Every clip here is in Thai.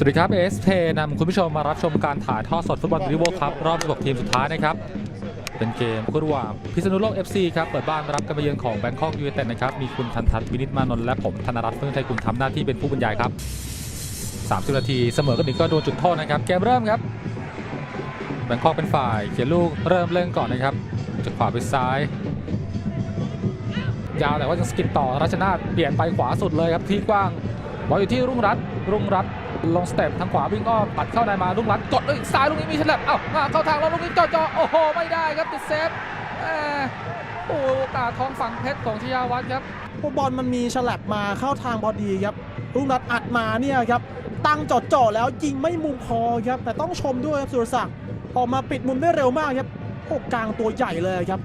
สวัสดีครับเอสเพนำคุณผู้ชมมารับชมการถ่ายทอดสดฟุตบอลริโวครับ รอบ 16 ทีมสุดท้ายนะครับ เป็นเกมคู่ระหว่างพิษณุโลก FC ครับ เปิดบ้านรับการมาเยือนของแบงคอกยู i นเต็ดนะครับ มีคุณทันทัศน์วินิตมานนท์และผมธนรัตน์เฟื่องไทยกุลทำหน้าที่เป็นผู้บรรยายครับ 30 นาทีเสมอกันอีกก็โดนจุดโทษนะครับ เกมเริ่มครับแบงคอกเป็นฝ่ายเขียนลูกเริ่มเล่นก่อนนะครับจากขวาไปซ้าย ยาวแต่ว่ายังสกิดต่อรัชนาทเปลี่ยนไปขวาสุดเลยครับที่กว้างบอลอยู่ที่รุ่งรัตน์รุ่งรัตน์ ลงสเต็ปทางขวาวิ่งอ้อมปัดเข้าในมารุ่งรัตน์กดด้วยซ้ายลูกนี้มีฉลับเอ้ามาเข้าทางแล้วลูกนี้จ่อๆโอ้โหไม่ได้ครับติดเซฟโอ้โหโอกาสทองฝั่งเพชรของชยาวัฒน์ครับพวกบอลมันมีฉลับมาเข้าทางพอดีครับลูกนัดอัดมาเนี่ยครับตั้งจอดจ่อแล้วยิงไม่มุมพอครับแต่ต้องชมด้วยครับสุรศักดิ์ออกมาปิดมุมได้เร็วมากครับโอ้กลางตัวใหญ่เลยครับ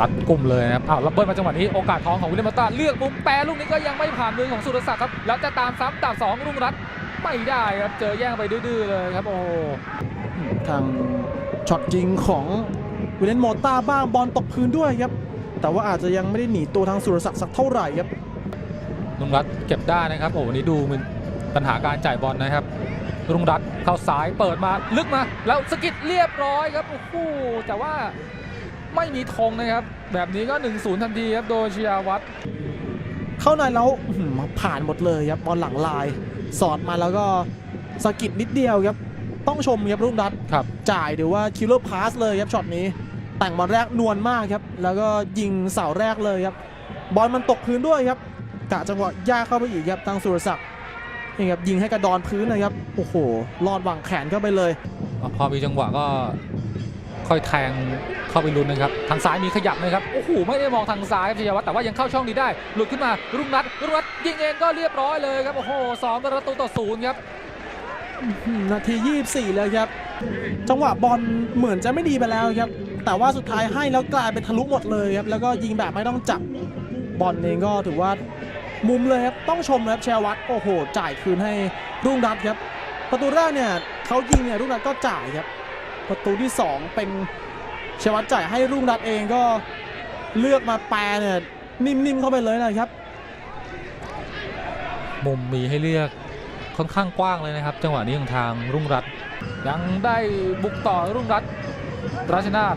รัดกลุ่มเลยนะครับอ้าวรับเบิลมาจังหวะนี้โอกาสทองของวิลเลียมมาต้าเลือกมุมแปรลูกนี้ก็ยังไม่ผ่านมือของสุรศักดิ์ครับแล้วจะตามซ้ำตามสองรุ่งรัตน์ไม่ได้ครับเจอแย่งไปดื้อๆเลยครับโอ้โหทางช็อตยิงของวิลเลนโมต้าบ้างบอลตกพื้นด้วยครับ แต่ว่าอาจจะยังไม่ได้หนีตัวทางสุรศักดิ์สักเท่าไหร่ครับรุ่งรัตน์เก็บได้นะครับโอ้โหวันนี้ดูมันปัญหาการจ่ายบอลนะครับรุ่งรัตน์เข้าซ้ายเปิดมาลึกมา แล้วสกิดเรียบร้อยครับโอ้โหแต่ว่า ไม่มีธงนะครับ แบบนี้ก็ 1-0 ทันทีครับโดยชยาวัฒน์เข้าในแล้วอื้อหือผ่านหมดเลยครับบอลหลังลาย สอดมาแล้วก็สะกิดนิดเดียวครับต้องชมครับรุ่งรัตน์ครับจ่ายหรือว่าคิลเลอร์พาสเลยครับช็อตนี้ แต่งบอลแรกนวลมากครับ แล้วก็ยิงเสาแรกเลยครับ บอลมันตกพื้นด้วยครับกะจังหวะยากเข้าไปอีกครับทางสุรศักดิ์นี่ครับยิงให้กระดอนพื้นนะครับ โอ้โหลอดวางแขนเข้าไปเลย พอมีจังหวะก็ ค่อยแทงเข้าไปลุ้นนะครับ ทางซ้ายมีขยับนะครับ โอ้โห ไม่ได้มองทางซ้ายครัยวัฒน์แต่ว่ายังเข้าช่องนี้ได้ หลุดขึ้นมา รุ่งรัตรุ่งรัตยิงเองก็เรียบร้อยเลยครับ โอ้โหสองประตูต่อศูนย์ครับนาที 24 เลยครับ จังหวะบอลเหมือนจะไม่ดีไปแล้วครับ แต่ว่าสุดท้ายให้แล้วกลายเป็นทะลุหมดเลยครับ แล้วก็ยิงแบบไม่ต้องจับบอลเองก็ถือว่ามุมเลยครับ ต้องชมนะครับแชวัตโอ้โห จ่ายคืนให้รุ่งรัตครับ ประตูแรกเนี่ยเขายิงเนี่ยรุ่งรัตก็จ่ายครับ ประตูที่ 2 เป็นแชวัตจ่ายให้รุ่งรัตน์เองก็เลือกมาแปรเนี่ยนิ่มๆเข้าไปเลยนะครับ มุมมีให้เลือกค่อนข้างกว้างเลยนะครับ จังหวะนี้ของทางรุ่งรัตน์ยังได้บุกต่อรุ่งรัตน์ราชนาท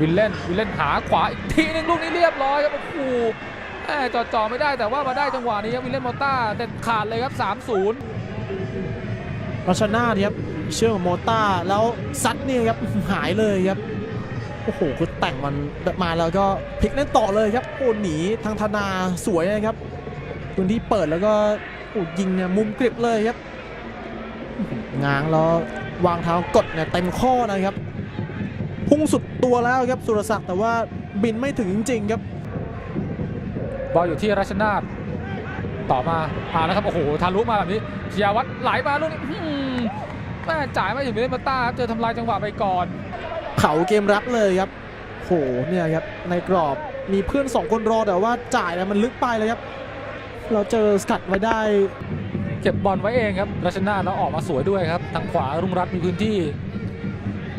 วินเล่นวินเล่นหาขวาอีกทีหนึงลูกนี้เรียบร้อยครับโอ้โหแหม่จอดจ่อไม่ได้แต่ว่ามาได้จังหวะนี้ครับวินเล่นมอต้าเด็ดขาดเลยครับ 3-0รัชนาทครับ เชื่อมโมต้าแล้วซัดเนี่ยครับหายเลยครับโอ้โหคือแต่งมันมาแล้วก็พลิกเล่นต่อเลยครับโอ้หนีทางธนาสวยนะครับพื้นที่เปิดแล้วก็โอ้ยิงเนี่ยมุมกริบเลยครับอื้างแล้ววางเท้ากดเนี่ยเต็มข้อนะครับ พุ่งสุดตัวแล้วครับสุรศักดิ์แต่ว่าบินไม่ถึงจริง ๆ ครับ บอลอยู่ที่ราชนาทต่อมาอ่าแล้วครับโอ้โหทะลุมาแบบนี้เชียวัฒไหลมาลูกนี้ แม่จ่ายไม่ถึงวินเล่นมอต้าครับเจอทำลายจังหวะไปก่อน เผาเกมรับเลยครับโหเนี่ยครับในกรอบมีเพื่อนสองคนรอแต่ว่าจ่ายแล้วมันลึกไปเลยครับ เราเจอสกัดไว้ได้ เก็บบอลไว้เองครับรัชนาทแล้วออกมาสวยด้วยครับ ทางขวารุ่งรัตน์มีพื้นที่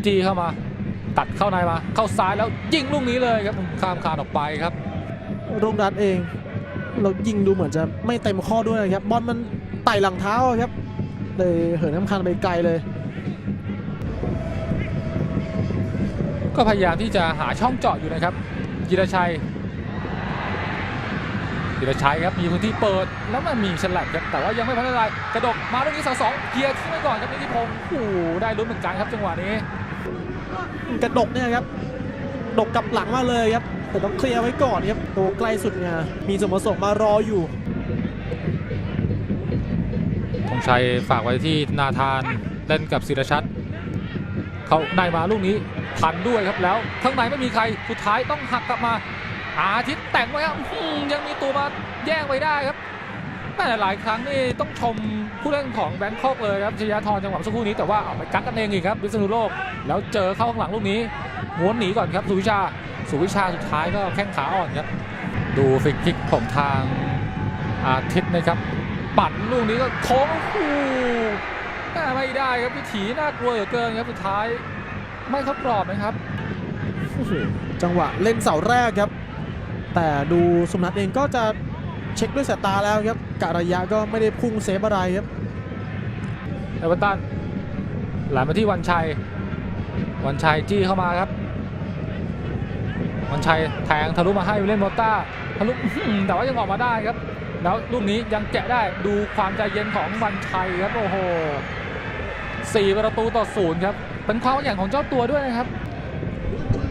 จีเข้ามา ตัดเข้าในมา เข้าซ้ายแล้วยิงลูกนี้เลยครับข้ามคานออกไปครับ รุ่งรัตน์เอง เรายิงดูเหมือนจะไม่เต็มข้อด้วยนะครับบอลมันไต่หลังเท้าครับ เลยเหินน้ำคันไปไกลเลย ก็พยายามที่จะหาช่องเจาะอยู่นะครับจิรชัยจิรชัยครับมีพื้นที่เปิดแล้วมันมีฉลับครับแต่ว่ายังไม่พ้นอะไรกระดกมาลูกนี้สองสองเคลียร์ทิ้งไว้ก่อนครับนิติพงศ์โอ้โหได้ลุ้นเหมือนกันครับจังหวะนี้ กระดกเนี่ยครับดกกลับหลังมาเลยครับแต่ต้องเคลียร์ไว้ก่อนครับตัวใกล้สุดเนี่ยมีสมประสงค์มารออยู่ ธง ชัยฝากไว้ที่นาธานเล่นกับศิรชัดเขาได้มาลูกนี้ทันด้วยครับแล้วข้างในไม่มีใครสุดท้ายต้องหักกลับมา อาทิตย์แต่งไว้ครับยังมีตัวมาแย่งไว้ได้ครับแม่หลายครั้งนี่ต้องชมผู้เล่นของแบงคอกเลยครับชยาธรจังหวะสักครู่นี้แต่ว่าเอาไปกักกันเองอีกครับวิษณุโลก แล้วเจอเข้าข้างหลังลูกนี้ม้วนหนีก่อนครับสุวิชาสุวิชาสุดท้ายก็แข้งขาอ่อนครับ ดูฟิกคิกของทางอาทิตย์นะครับ ปั่นลูกนี้ก็โค้งโอ้โหแม่ไม่ได้ครับวิถีน่ากลัวเหลือเกินครับสุดท้าย ไม่เข้ากรอบนะครับโอ้โหจังหวะเล่นเสาแรกครับ แต่ดูสมนัทเองก็จะเช็คด้วยสายตาแล้วครับกะระยะก็ไม่ได้พุ่งเซฟอะไรครับเอเวอร์ตันไหลมาที่วันชัย วันชัยจี้เข้ามาครับ วันชัยแทงทะลุมาให้วิลเล่นโมต้าทะลุอื้อหือแต่ว่ายังออกมาได้ครับ แล้วลูกนี้ยังแกะได้ดูความใจเย็นของวันชัยครับโอ้โหสี่ประตูต่อศูนย์ครับเป็นความขยันของเจ้าตัวด้วยนะครับ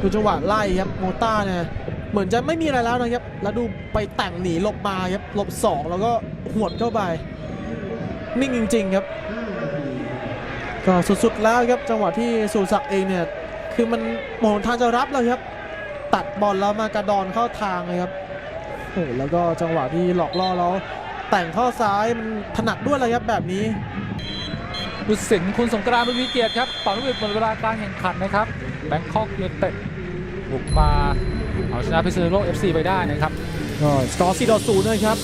ดูจังหวะไล่ครับโมต้าเนี่ยเหมือนจะไม่มีอะไรแล้วนะครับ แล้วดูไปแต่งหนีหลบมาครับหลบสองแล้วก็หวดเข้าไป นิ่งจริง ๆ ครับก็สุดๆแล้วครับจังหวะที่สุรศักเองเนี่ยคือมันหมองทางจะรับแล้วครับ ตัดบอลแล้วมากระดอนเข้าทางเลยครับ แล้วก็จังหวะที่หลอกล่อแล้วแต่งเข้าซ้ายมันถนัดด้วยเลยครับแบบนี้บุษสินคุณสงกรานต์บุญวิเกียรติครับต่อลูกหมดเวลาการแข่งขันนะครับแบงคอกยูไนเต็ดบุกมาเอาชนะพิษณุโลก FC ไปได้นะครับก็สกอร์4ต่อ0นะครับ